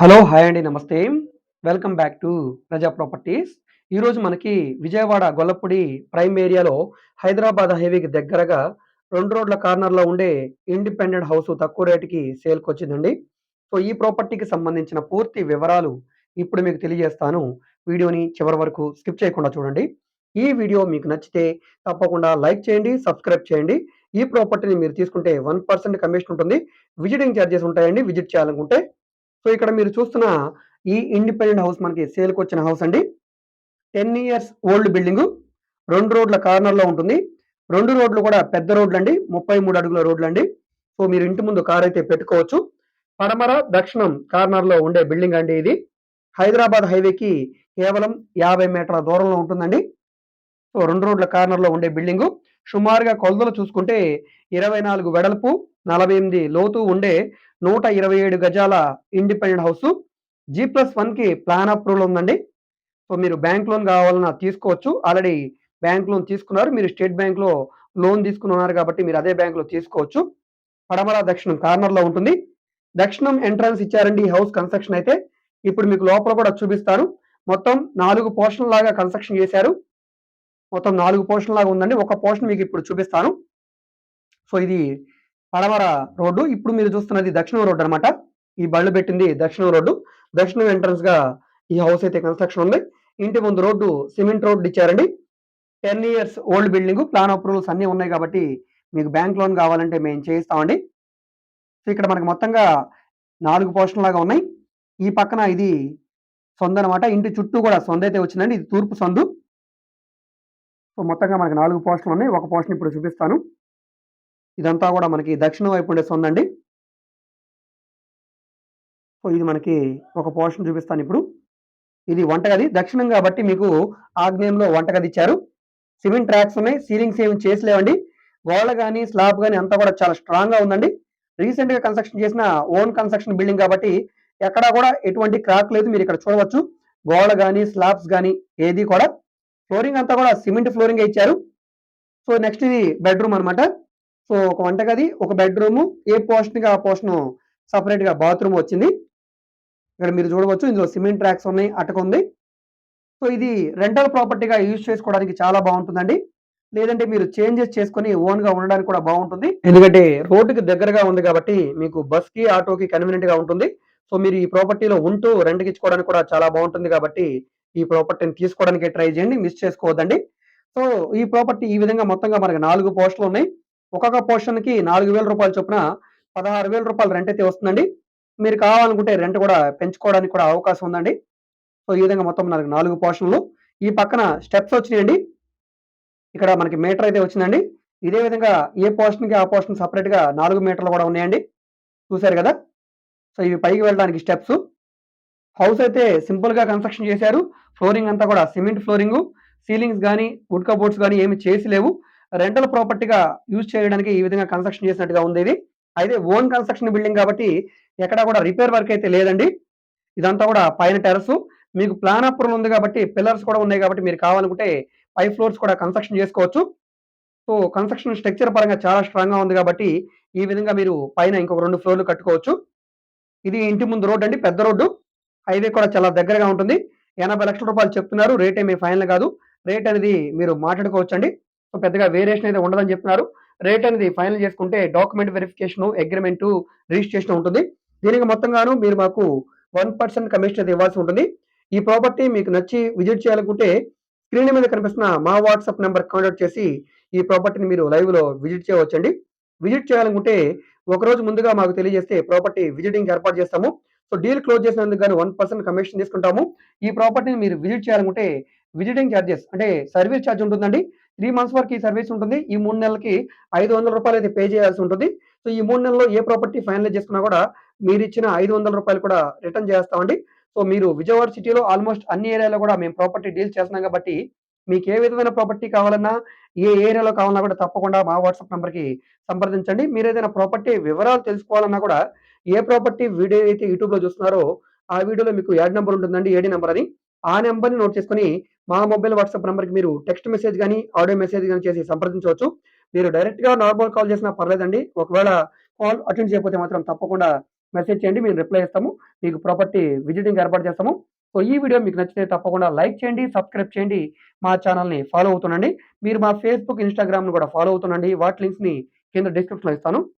Hello! Hi అండి. నమస్తే. Welcome back to Praja properties. ఈరోజు మనకి విజయవాడ గొల్లపూడి ప్రైమ్ ఏరియాలో హైదరాబాద్ హైవేకి దగ్గరగా రెండు రోడ్ల కార్నర్‌లో ఉండే ఇండిపెండెంట్ హౌస్ తక్కువ రేటుకి సేల్కి వచ్చిందండి సో, ఈ ప్రాపర్టీకి సంబంధించిన పూర్తి వివరాలు ఇప్పుడు మీకు తెలియజేస్తాను. వీడియోని చివరి వరకు స్కిప్ చేయకుండా చూడండి. ఈ వీడియో మీకు నచ్చితే తప్పకుండా లైక్ చేయండి, సబ్స్క్రైబ్ చేయండి. ఈ ప్రాపర్టీని మీరు తీసుకుంటే వన్ పర్సెంట్ కమిషన్ ఉంటుంది. విజిటింగ్ చార్జెస్ ఉంటాయండి విజిట్ చేయాలనుకుంటే. సో, ఇక్కడ మీరు చూస్తున్న ఈ ఇండిపెండెంట్ హౌస్ మనకి సేల్‌కొచ్చిన హౌస్ అండి. 10 ఇయర్స్ ఓల్డ్ బిల్డింగు. రెండు రోడ్ల కార్నర్‌లో ఉంటుంది. రెండు రోడ్లు కూడా పెద్ద రోడ్లండి. 33 అడుగుల రోడ్లు అండి సో, మీరు ఇంటి ముందు కార్ అయితే పెట్టుకోవచ్చు. పడమర, దక్షిణం కార్నర్‌లో ఉండే బిల్డింగ్ అండి ఇది. హైదరాబాద్ హైవేకి కేవలం 50 మీటర్ల దూరంలో ఉంటుందండి. సో, రెండు రోడ్ల కార్నర్‌లో ఉండే బిల్డింగు. సుమారుగా కొలతలు చూసుకుంటే 24 వెడల్పు, 48 లోతు ఉండే 127 గజాల ఇండిపెండెంట్ హౌసు. జీ+1కి ప్లాన్ అప్రూవల్ ఉందండి. సో, మీరు బ్యాంక్ లోన్ కావాలన్నా తీసుకోవచ్చు. ఆల్రెడీ బ్యాంక్ లోన్ తీసుకున్నారు. మీరు స్టేట్ బ్యాంక్‌లో లోన్ తీసుకుని ఉన్నారు కాబట్టి మీరు అదే బ్యాంక్‌లో తీసుకోవచ్చు. పడమర, దక్షిణం కార్నర్‌లో ఉంటుంది. దక్షిణం ఎంట్రన్స్ ఇచ్చారండి ఈ హౌస్ కన్‌స్ట్రక్షన్ అయితే. ఇప్పుడు మీకు లోపల కూడా చూపిస్తాను. మొత్తం నాలుగు పోర్షన్ లాగా కన్‌స్ట్రక్షన్ చేశారు. మొత్తం నాలుగు పోర్షన్ లాగా ఉందండి. ఒక పోర్షన్ మీకు ఇప్పుడు చూపిస్తాను. సో, ఇది పడమర రోడ్డు. ఇప్పుడు మీరు చూస్తున్నది దక్షిణం రోడ్ అనమాట ఈ బళ్ళు పెట్టింది దక్షిణం రోడ్డు. దక్షిణం ఎంట్రన్స్‌గా ఈ హౌస్ అయితే కన్‌స్ట్రక్షన్ ఉంది. ఇంటి ముందు రోడ్డు సిమెంట్ రోడ్ ఇచ్చారండి. 10 years old building plan approvals అన్నీ ఉన్నాయి కాబట్టి మీకు బ్యాంక్ లోన్ కావాలంటే మేము చేయిస్తామండి. సో, ఇక్కడ మనకు మొత్తంగా నాలుగు పోర్షన్ లాగా ఉన్నాయి. ఈ పక్కన ఇది సందనమాట. ఇంటి చుట్టూ కూడా సందైతే వచ్చిందండి. ఇది తూర్పు సందు. సో, మొత్తంగా మనకు 4 పోర్షన్‌లు ఉన్నాయి. ఒక పోర్షన్ ఇప్పుడు చూపిస్తాను. ఇదంతా కూడా మనకి దక్షిణం వైపు ఉండే సొందండి సో, ఇది మనకి ఒక పోర్షన్ చూపిస్తాను ఇప్పుడు. ఇది వంటగది. దక్షిణం కాబట్టి మీకు ఆగ్నేయంలో వంటగది ఇచ్చారు. సిమెంట్ ట్రాక్స్ ఉన్నాయి. సీలింగ్స్ ఏమి చేసిలేవండి. గోడ కానీ స్లాబ్ కానీ అంతా కూడా చాలా స్ట్రాంగ్‌గా ఉందండి. రీసెంట్‌గా కన్‌స్ట్రక్షన్ చేసిన ఓన్ కన్‌స్ట్రక్షన్ బిల్డింగ్ కాబట్టి ఎక్కడా కూడా ఎటువంటి క్రాక్ లేదు. మీరు ఇక్కడ చూడవచ్చు. గోడ కానీ స్లాబ్స్ కానీ ఏది కూడా ఫ్లోరింగ్ అంతా కూడా సిమెంట్ ఫ్లోరింగ్ ఇచ్చారు. సో, నెక్స్ట్ ఇది బెడ్‌రూమ్ అన్నమాట. సో, ఒక వంటగది, ఒక బెడ్రూమ్ ఏ పోర్షన్‌కి ఆ సపరేట్గా బాత్రూమ్ వచ్చింది. ఇక్కడ మీరు చూడవచ్చు. ఇందులో సిమెంట్ ట్రాక్స్ ఉన్నాయి. అటక ఉంది. సో, ఇది రెంటల్ ప్రాపర్టీగా యూజ్ చేసుకోవడానికి చాలా బాగుంటుందండి లేదంటే మీరు చేంజెస్ చేసుకొని ఓన్‌గా ఉండడానికి కూడా బాగుంటుంది ఎందుకంటే రోడ్డుకి దగ్గరగా ఉంది కాబట్టి మీకు బస్‌కి, ఆటోకి కన్వీనియంట్‌గా ఉంటుంది. సో, మీరు ఈ ప్రాపర్టీలో ఉంటూ రెంట్‌కి ఇచ్చుకోవడానికి కూడా చాలా బాగుంటుంది కాబట్టి ఈ ప్రాపర్టీని తీసుకోవడానికి ట్రై చేయండి. మిస్ చేసుకోవద్దండి. సో, ఈ ప్రాపర్టీ ఈ విధంగా మొత్తంగా మనకు నాలుగు పోస్టులు ఉన్నాయి. ఒక్కొక్క పోర్షన్‌కి నాలుగు వేల రూపాయలు చొప్పున పదహారు వేల రూపాయలు రెంట్ అయితే వస్తుందండి. మీరు కావాలనుకుంటే రెంట్ కూడా పెంచుకోవడానికి కూడా అవకాశం ఉందండి. సో, ఈ విధంగా మొత్తం మనకి నాలుగు పోర్షన్‌లు. ఈ పక్కన స్టెప్స్ వచ్చినాయండి. ఇక్కడ మనకి మీటర్ అయితే వచ్చిందండి. ఇదే విధంగా ఏ పోర్షన్‌కి ఆ పోర్షన్ సపరేట్గా నాలుగు మీటర్లు కూడా ఉన్నాయండి. చూశారు కదా! సో, ఇవి పైకి వెళ్ళడానికి స్టెప్స్. హౌస్ అయితే సింపుల్‌గా కన్‌స్ట్రక్షన్ చేశారు. ఫ్లోరింగ్ అంతా కూడా సిమెంట్ ఫ్లోరింగు. సీలింగ్స్ కానీ వుడ్ కబోర్డ్స్ కానీ ఏమి చేసి లేవు. రెంటల్ ప్రాపర్టీగా యూజ్ చేయడానికి ఈ విధంగా కన్‌స్ట్రక్షన్ చేసినట్టుగా ఉంది ఇది. అయితే ఓన్ కన్‌స్ట్రక్షన్ బిల్డింగ్ కాబట్టి ఎక్కడా కూడా రిపేర్ వర్క్ అయితే లేదండి. ఇదంతా కూడా పైన టెర్రసు. మీకు ప్లాన్ అప్రూవల్ ఉంది కాబట్టి పిల్లర్స్ కూడా ఉన్నాయి కాబట్టి మీరు కావాలనుకుంటే పై ఫ్లోర్స్ కూడా కన్‌స్ట్రక్షన్ చేసుకోవచ్చు. సో, కన్‌స్ట్రక్షన్ స్ట్రక్చర్ పరంగా చాలా స్ట్రాంగ్‌గా ఉంది కాబట్టి ఈ విధంగా మీరు పైన ఇంకొక రెండు ఫ్లోర్‌లు కట్టుకోవచ్చు. ఇది ఇంటి ముందు రోడ్ అండి. పెద్ద రోడ్డు. హైవే కూడా చాలా దగ్గరగా ఉంటుంది. ఎనభై లక్షల రూపాయలు చెప్తున్నారు. రేట్ ఏమీ ఫైనల్ కాదు. రేట్ అనేది మీరు మాట్లాడుకోవచ్చండి. సో, పెద్దగా వేరియేషన్ అయితే ఉండదని చెప్తున్నారు. రేట్ అనేది ఫైనల్ చేసుకుంటే డాక్యుమెంట్ వెరిఫికేషన్ అగ్రిమెంటు రిజిస్ట్రేషన్ ఉంటుంది. దీనికి మొత్తంగాను మీరు మాకు వన్ పర్సెంట్ కమిషన్ అయితే ఇవ్వాల్సి ఉంటుంది. ఈ ప్రాపర్టీ మీకు నచ్చి విజిట్ చేయాలనుకుంటే స్క్రీన్ మీద కనిపిస్తున్న మా వాట్సాప్ నెంబర్ కాంటాక్ట్ చేసి ఈ ప్రాపర్టీని మీరు లైవ్‌లో విజిట్ చేయవచ్చండి. విజిట్ చేయాలనుకుంటే ఒకరోజు ముందుగా మాకు తెలియజేస్తే ప్రాపర్టీ విజిటింగ్‌కి ఏర్పాటు చేస్తాము. సో, డీల్ క్లోజ్ చేసినందుకు గాను వన్ పర్సెంట్ కమిషన్ తీసుకుంటాము. ఈ ప్రాపర్టీని మీరు విజిట్ చేయాలనుకుంటే విజిటింగ్ చార్జెస్ అంటే సర్వీస్ చార్జ్ ఉంటుందండి. త్రీ మంత్స్ వరకు ఈ సర్వీస్ ఉంటుంది. ఈ మూడు నెలలకి ఐదు వందల రూపాయలు అయితే పే చేయాల్సి ఉంటుంది. సో, ఈ మూడు నెలల్లో ఏ ప్రాపర్టీ ఫైనలైజ్ చేసుకున్నా కూడా మీరు ఇచ్చిన ఐదు వందల రూపాయలు కూడా రిటర్న్ చేస్తామండి. సో, మీరు విజయవాడ సిటీలో ఆల్‌మోస్ట్ అన్ని ఏరియాలో కూడా మేము ప్రాపర్టీ డీల్స్ చేస్తున్నాం కాబట్టి మీకు ఏ విధమైన ప్రాపర్టీ కావాలన్నా, ఏ ఏరియాలో కావాలన్నా కూడా తప్పకుండా మా వాట్సాప్ నెంబర్కి సంప్రదించండి. మీరు ఏదైనా ప్రాపర్టీ వివరాలు తెలుసుకోవాలన్నా కూడా ఏ ప్రాపర్టీ వీడియో అయితే యూట్యూబ్‌లో చూస్తున్నారో ఆ వీడియోలో మీకు యాడ్ నెంబర్ ఉంటుందండి. ఏడి నెంబర్ అని. ఆ నెంబర్ని నోట్ చేసుకుని మా మొబైల్ వాట్సాప్ నెంబర్కి మీరు టెక్స్ట్ మెసేజ్ కానీ ఆడియో మెసేజ్ కానీ చేసి సంప్రదించవచ్చు. మీరు డైరెక్ట్‌గా నార్మల్ కాల్ చేసినా పర్లేదండి. ఒకవేళ కాల్ అటెండ్ చేయకపోతే మాత్రం తప్పకుండా మెసేజ్ చేయండి మేము రిప్లై ఇస్తాము మీకు ప్రాపర్టీ విజిటింగ్ ఏర్పాటు చేస్తాము సో ఈ వీడియో మీకు నచ్చితే తప్పకుండా లైక్ చేయండి సబ్స్క్రైబ్ చేయండి మా ఛానల్ని ఫాలో అవుతుండండి. మీరు మా ఫేస్బుక్ ఇన్స్టాగ్రామ్ను కూడా ఫాలో అవుతుండండి. వాటి లింక్స్ని కింద డిస్క్రిప్షన్లో ఇస్తాను.